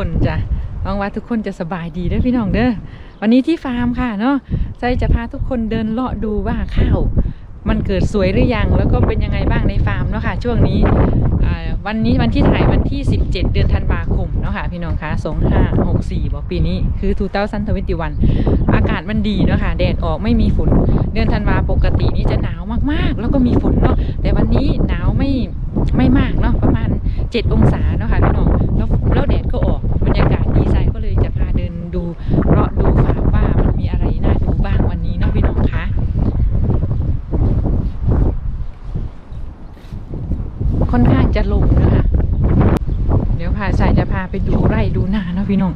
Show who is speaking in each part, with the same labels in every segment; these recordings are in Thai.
Speaker 1: คนจ้ะหวังว่าทุกคนจะสบายดีเด้อพี่น้องเด้อวันนี้ที่ฟาร์มค่ะเนาะใจจะพาทุกคนเดินเลาะดูว่าข้าว มันเกิดสวยหรือยัง แล้วก็เป็นยังไงบ้างในฟาร์มเนาะค่ะ ช่วงนี้วันนี้วันที่ถ่ายวันที่ 17 เดือนธันวาคมเนาะค่ะพี่น้องคะ2564บอกปีนี้คือ2021อากาศมันดีเนาะค่ะแดดออกไม่มีฝน เดือนธันวาปกตินี้จะหนาวมากๆ แล้วก็มีฝนเนาะแต่วันนี้หนาวไม่ไม่มากเนาะประมาณ 7 องศาเนาะค่ะพี่น้องแล้วแล้วแดดก็ออก เดินดูเลาะดูฟาว่ามันมีอะไรน่าดูบ้างวันนี้เนาะพี่น้องคะค่อนข้างจะลงนะคะเดี๋ยวพาสายจะพาไปดูไร่ดูนาเนาะพี่น้อง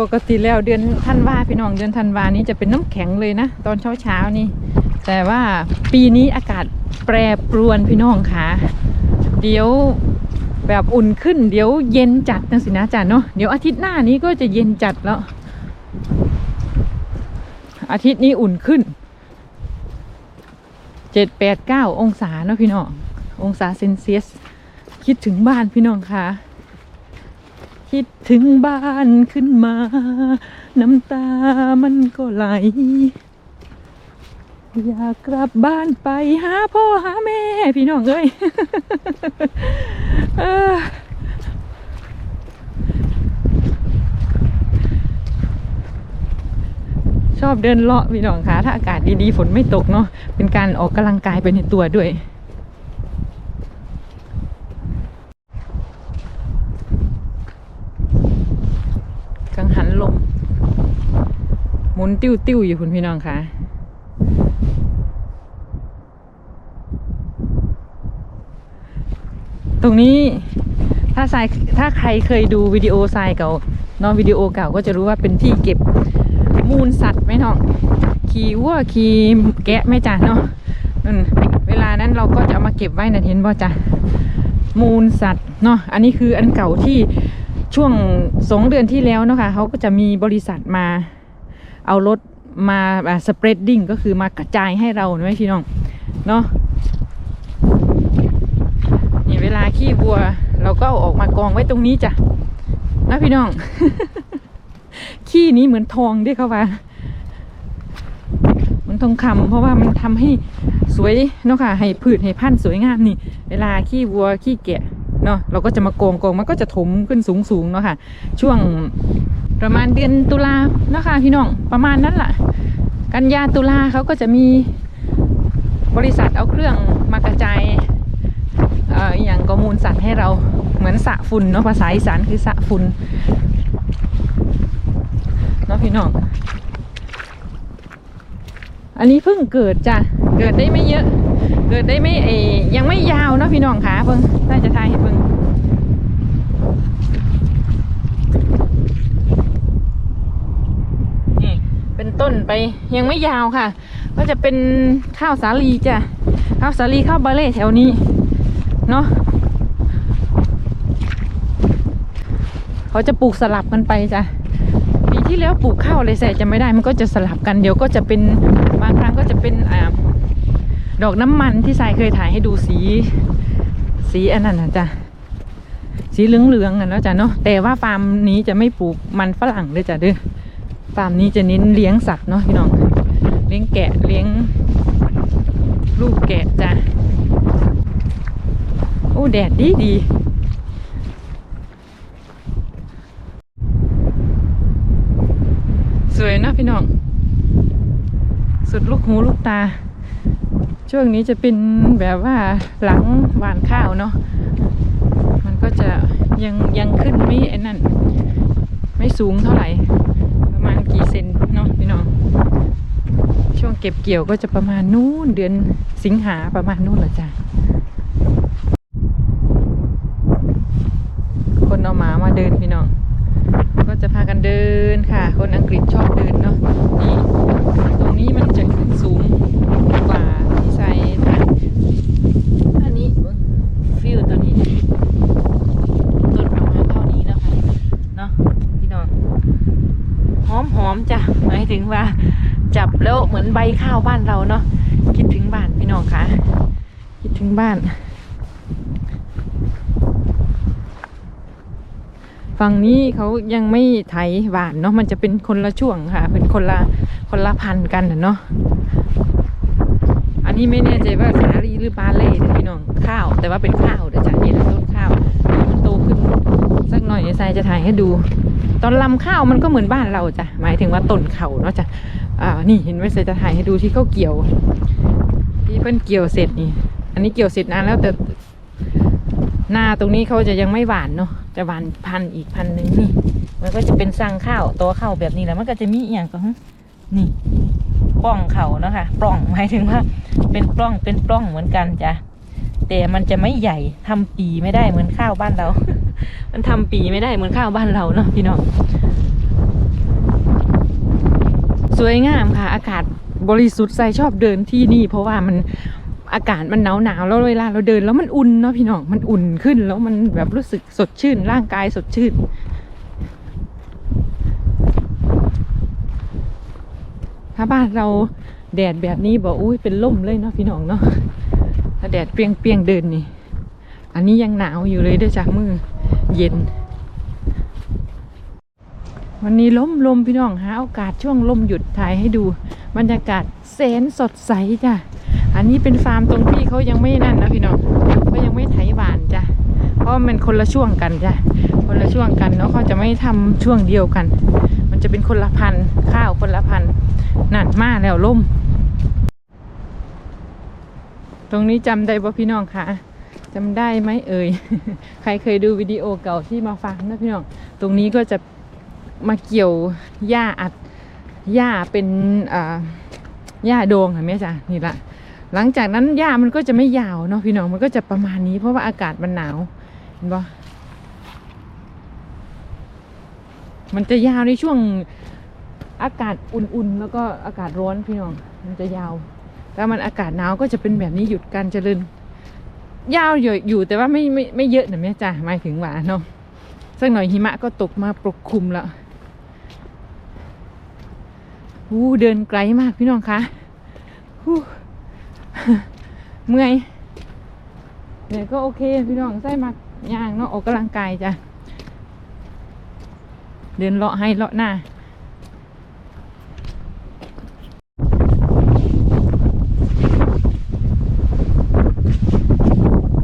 Speaker 1: ปกติแล้วเดือนธันวาพี่น้องเดือนธันวานี้จะเป็นน้ำแข็งเลยนะ ตอนเช้าเช้านี่ แต่ว่าปีนี้อากาศแปรปรวนพี่น้องค่ะ เดี๋ยว แบบอุ่นขึ้นเดี๋ยวเย็นจัดนะสินะจ๊ะเนาะเดี๋ยวอาทิตย์หน้านี้ก็จะเย็นจัดแล้ว อาทิตย์นี้อุ่นขึ้นเจ็ดแปดเก้าองศาเนาะพี่น้ององศาเซนเซียส คิดถึงบ้านพี่น้องค่ะ คิดถึงบ้านขึ้นมา น้ำตามันก็ไหล อยากกลับบ้านไปหาพ่อหาแม่พี่น้องเอ้ย ชอบเดินเลาะพี่น้องคะถ้าอากาศดีๆฝนไม่ตกเนาะเป็นการออกกำลังกายไปในตัวด้วย กังหันลมหมุนติ้วติ้วๆอยู่คุณพี่น้องคะต รงนี้ ถ้าทรายถ้าใครเคยดูวิดีโอทรายเก่านอะวิดีโอเก่าก็จะรู้ว่าเป็นที่เก็บมูลสัตว์ไหมน้องขี่วัวขี่แกะไม่จ้ะเนาะนั่นเวลานั้นเราก็จะเอามาเก็บไว้นะเห็นบ่จ้ะมูลสัตว์เนาะอันนี้คืออันเก่าที่ช่วงสองเดือนที่แล้วเนาะคะเขาก็จะมีบริษัทมาเอารถมาสเปรดดิ้งก็คือมากระจายให้เราเนอะพี่น้องเนาะนี่ เวลาขี้วัว เราก็เอาออกมากองไว้ตรงนี้จ้ะนะพี่น้อง ขี้นี้เหมือนทองด้วยเขาว่าเหมันทองคำเพราะว่ามันทำให้สวยเนาะค่ะ ให้พืชให้พันธุ์สวยงามนี่ เวลาขี้วัวขี้แกะเนาะเราก็จะมากองกองมันก็จะถมขึ้นสูงสูงๆเนาะค่ะ ช่วงประมาณเดือนตุลาเนาะค่ะพี่น้องประมาณนั้นแหละกันยาตุลาเขาก็จะมีบริษัทเอาเครื่องมากระจาย อ่ออย่างกมูลสัตว์ให้เราเหมือนสะฝุ่นเนาะภาษาอีสานคือสะฝุ่นเนาะพี่น้อง อันนี้เพิ่งเกิดจ้ะ เกิดได้ไม่เยอะ เกิดได้ไม่เออยังไม่ยาวเนาะพี่น้องค่ะเพิ่งน่าจะทายให้เพิ่งนี่เป็นต้นไปยังไม่ยาวค่ะ ก็จะเป็นข้าวสาลีจ้ะ ข้าวสาลีข้าวบาเล่แถวนี้ เนาะเขาจะปลูกสลับกันไปจ้ะปีที่แล้วปลูกข้าวอะไรใส่จะไม่ได้มันก็จะสลับกันเดี๋ยวก็จะเป็นบางครั้งก็จะเป็นอ่าดอกน้ำมันที่ทรายเคยถ่ายให้ดูสี สีอันนั้นนะจ๊ะสีเหลืองๆอะเนาะจ้ะเนาะแต่ว่าฟาร์มนี้จะไม่ปลูกมันฝรั่งเลยจ้ะเด้อฟาร์มนี้จะเน้นเลี้ยงสัตว์เนาะพี่น้องเลี้ยงแกะเลี้ยง ลูกแกะจ้ะโอ้แดดดีดีสวยนะพี่น้อง สุดลูกหูลูกตา ช่วงนี้จะเป็นแบบว่าหลังหวานข้าวเนาะมันก็จะยังยังขึ้นไม่ไอ้นั่น ไม่สูงเท่าไหร่ ประมาณกี่เซนเนาะพี่น้อง ช่วงเก็บเกี่ยวก็จะประมาณนู้นเดือนสิงหาประมาณนู้นแหละจ้ะ คนเอาหมามาเดินพี่น้อง ก็จะพากันเดินค่ะ คนอังก ฤษชอบเดินเนาะนี่ตรงนี้มันจะขึ้นสูงกว่าที่ใส่อันนี้ฟิลตัวนี้ต้นประมาณเท่านี้แล้วค่ะเนาะพี่น้องหอมหอมๆจ้ะหมายถึงว่าจับแล้วเหมือนใบข้าวบ้านเราเนาะคิดถึงบ้านพี่น้องค่ะ คิดถึงบ้าน ฝั่งนี้เขายังไม่ไถหวานเนาะมันจะเป็นคนละช่วงค่ะ เป็นคนละคนละพันกันเนาะอันนี้ไม่แน่ใจว่าสาลีหรือบาเล่พี่น้องข้าว แต่ว่าเป็นข้าวเดี๋ยวจากนี่แหละต้นข้าวมันโตขึ้นสักหน่อยไอ้ทรายจะถ่ายให้ดู ตอนลำข้าวมันก็เหมือนบ้านเราจ้ะหมายถึงว่าต้นเขาเนาะจ้ะอ่านี่เห็นไหมทรายจะถ่ายให้ดูที่เขาเกี่ยว ที่เพิ่นเกี่ยวเสร็จนี่ อันนี้เกี่ยวเสร็จนานแล้วแต่หน้าตรงนี้เขาจะยังไม่หวานเนาะ จะวานพันอีกพันหนึ่งนี่ มันก็จะเป็นสั่งข้าวตัวข้าวแบบนี้แหล้วมันก็จะมีอย่างก็นี่ปล้องเขานะคะปล้องหมายถึงว่า เป็นปล้องเป็นปล้องเหมือนกันจ้ะแต่มันจะไม่ใหญ่ทำปีไม่ได้เหมือนข้าวบ้านเรา มันทำปีไม่ได้เหมือนข้าวบ้านเราเนาะพี่น้องสวยงามค่ะ อากาศบริสุทธิ์ใส่ชอบเดินที่นี่ เพราะว่ามัน อากาศมันหนาวหนาวแล้วเวลาเราเดินแล้วมันอุ่นเนาะพี่น้องมันอุ่นขึ้น แล้วมันแบบรู้สึกสดชื่น ร่างกายสดชื่น ถ้าบ้านเราแดดแบบนี้บอกอุ้ยเป็นล่มเลยเนาะพี่น้องเนาะถ้าแดดเปียงเปียงๆเดินนี่ อันนี้ยังหนาวอยู่เลยด้วยจากมือเย็น วันนี้ล้มลมพี่น้องหาโอกาสช่วงลมหยุดถ่ายให้ดู บรรยากาศแสนสดใสจ้ะ อันนี้เป็นฟาร์มตรงที่เขายังไม่นั่นนะพี่น้องก็ยังไม่ไถหวานจ้ะ เพราะมันคนละช่วงกันจ้ะ คนละช่วงกันเนาะเขาจะไม่ทำช่วงเดียวกัน มันจะเป็นคนละพันข้าวคนละพันนั่นมาแล้วล่ม ตรงนี้จำได้ป่ะพี่น้องคะจำได้ไหมเอ่ย ใครเคยดูวิดีโอเก่าที่มาฟังนะพี่น้อง ตรงนี้ก็จะมาเกี่ยวหญ้าอัดหญ้าเป็นอ่าหญ้าโดงเห็นไหมจ๊ะนี่ละ หลังจากนั้นหญ้ามันก็จะไม่ยาวเนาะพี่น้องมันก็จะประมาณนี้ เพราะว่าอากาศมันหนาวเห็นปะมันจะยาวในช่วงอากาศอุ่นๆ แล้วก็อากาศร้อนพี่น้อง มันจะยาวแล้วมันอากาศหนาวก็จะเป็นแบบนี้หยุดการเจริญ ยาวอยู่อยู่แต่ว่าไม่ไม่ไม่เยอะนะแม่จ้ะหมายถึงว่าเนาะสักหน่อยหิมะก็ตกมาปกคลุมแล้วอู้เดินไกลมากพี่น้องคะอู้ เมื่อยเดี๋ยวก็โอเคพี่น้องใส่มากย่างเนาะออกกำลังกายจ้ะ เดินเลาะให้เลาะหน้า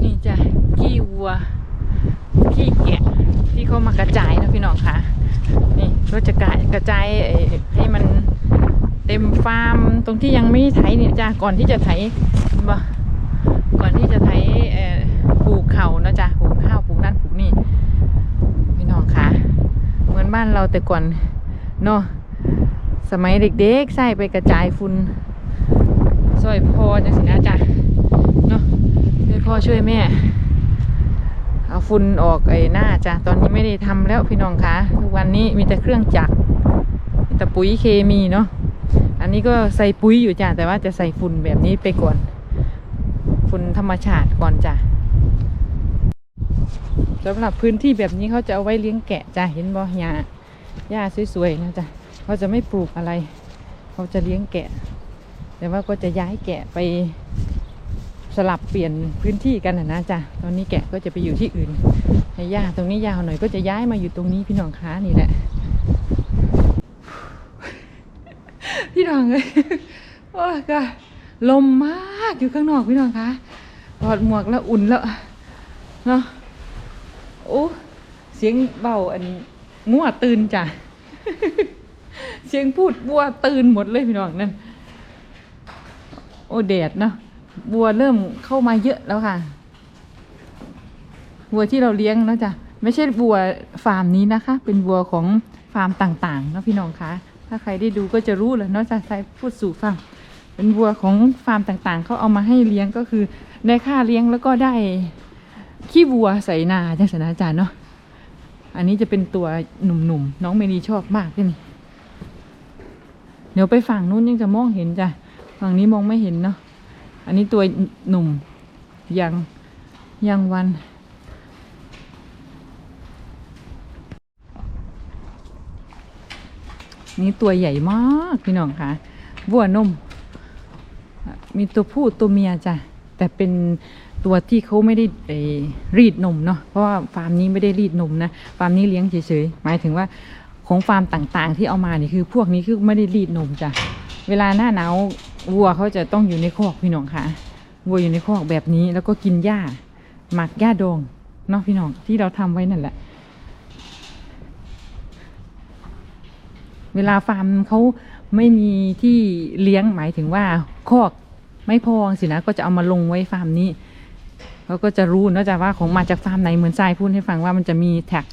Speaker 1: นี่จ้ะขี้วัวขี้แกะที่เขามากระจายนะพี่น้องคะนี่ก็จะกระกระจายไอ้ให้มันเต็มฟาร์มตรงที่ยังไม่ไถเนี่ยจ้ะ ก่อนที่จะไถบ่ก่อนที่จะไถปลูกเขานะจ๊ะปลูกข้าวปลูกนั่นปลูกนี่พี่น้องคะเหมือนบ้านเราแต่ก่อนเนาะสมัยเด็กๆใส่ไปกระจายฝุ่นซอยพอจังสินะจ๊ะเนาะช่วยพ่อช่วยแม่เอาฝุ่นออกไอ้หน้าจ้ะตอนนี้ไม่ได้ทำแล้วพี่น้องคะทุกวันนี้มีแต่เครื่องจักรแต่ปุ๋ยเคมีเนาะ อันนี้ก็ใส่ปุ๋ยอยู่จ้ะแต่ว่าจะใส่ฝุ่นแบบนี้ไปก่อน ฝุ่นธรรมชาติก่อนจ้ะสำหรับพื้นที่แบบนี้เขาจะเอาไว้เลี้ยงแกะจ้ะเห็นบ่หญ้าหญ้าสวยๆนะจ้ะเขาจะไม่ปลูกอะไร เขาจะเลี้ยงแกะ แต่ว่าก็จะย้ายแกะไปสลับเปลี่ยนพื้นที่กันนะจ๊ะตอนนี้แกะก็จะไปอยู่ที่อื่นให้าตรงนี้ยาวหน่อยก็จะย้ายมาอยู่ตรงนี้พี่น้องค้านี่แหละ พี่ น้องเลยโอ้ก็ลมมากอยู่ข้างนอกพี่น้องคะถอดหมวกแล้วอุ่นแล้วเนาะโอ้เสียงเบาอันมั่วตื่นจ้ะเสียงพูดบัวตื่นหมดเลยพี่น้องนั่นโอ้แดดเนาะบัวเริ่มเข้ามาเยอะแล้วค่ะ บัวที่เราเลี้ยงนะจ๊ะไม่ใช่บัวฟาร์มนี้นะคะ เป็นบัวของฟาร์มต่างๆนะพี่น้องคะ ถ้าใครได้ดูก็จะรู้เลยเนาะจะใครพูดสู่ฟัง เป็นบัวของฟาร์มต่างๆเขาเอามาให้เลี้ยงก็คือได้ค่าเลี้ยงแล้วก็ได้ขี้บัวใส่นาจังสนะอาจารย์เนาะอันนี้จะเป็นตัวหนุ่มๆนน้องเมลีชอบมากเลยนี่เดี๋ยวไปฝั่งนู้นยังจะมองเห็นจ้ะฝั่งนี้มองไม่เห็นเนาะอันนี้ตัวหนุ่มยังยังวัน นี่ตัวใหญ่มากพี่น้องคะบัวนม มีตัวผู้ตัวเมียจ้ะแต่เป็นตัวที่เขาไม่ได้ไปรีดนมเนาะเพราะว่าฟาร์มนี้ไม่ได้รีดนมนะฟาร์มนี้เลี้ยงเฉยๆหมายถึงว่าของฟาร์มต่างๆ ที่เอามานี่คือพวกนี้คือไม่ได้รีดนมจ้ะเวลาหน้าหนาววัวเขาจะต้องอยู่ในคอกพี่น้องค่ะวัวอยู่ในคอกแบบนี้แล้วก็กินหญ้าหมักหญ้าดองเนาะพี่น้องที่เราทำไว้นั่นแหละ เวลาฟาร์มเขาไม่มีที่เลี้ยงหมายถึงว่าคอกไม่พอสินะก็จะเอามาลงไว้ฟาร์มนี้เขาก็จะรู้นอะจ้ะว่าของมาจากฟาร์มไหนเหมือนทรายพูดให้ฟังว่ามันจะมีแท็ก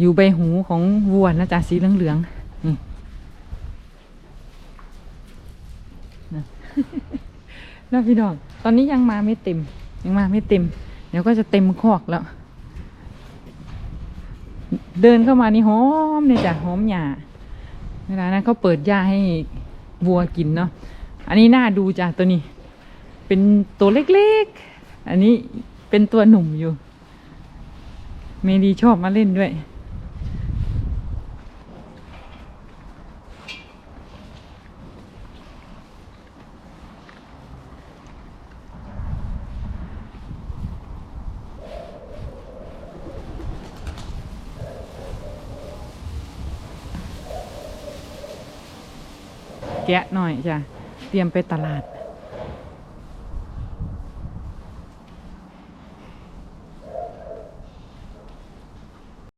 Speaker 1: อยู่ใบหูของวัวนะจ๊ะสีเหลืองๆนี่นะแล้วพี่น้องตอนนี้ยังมาไม่เต็ม ยังมาไม่เต็ม เดี๋ยวก็จะเต็มคอกแล้ว เดินเข้ามานี่หอมเลยจ้ะหอมหยา เวลานั้นเขาเปิดหญ้าให้วัวกินเนาะอันนี้น่าดูจ้ะตัวนี้ เป็นตัวเล็กๆ อันนี้เป็นตัวหนุ่มอยู่ เมดีชอบมาเล่นด้วย แกะหน่อยจ้ะ เตรียมไปตลาด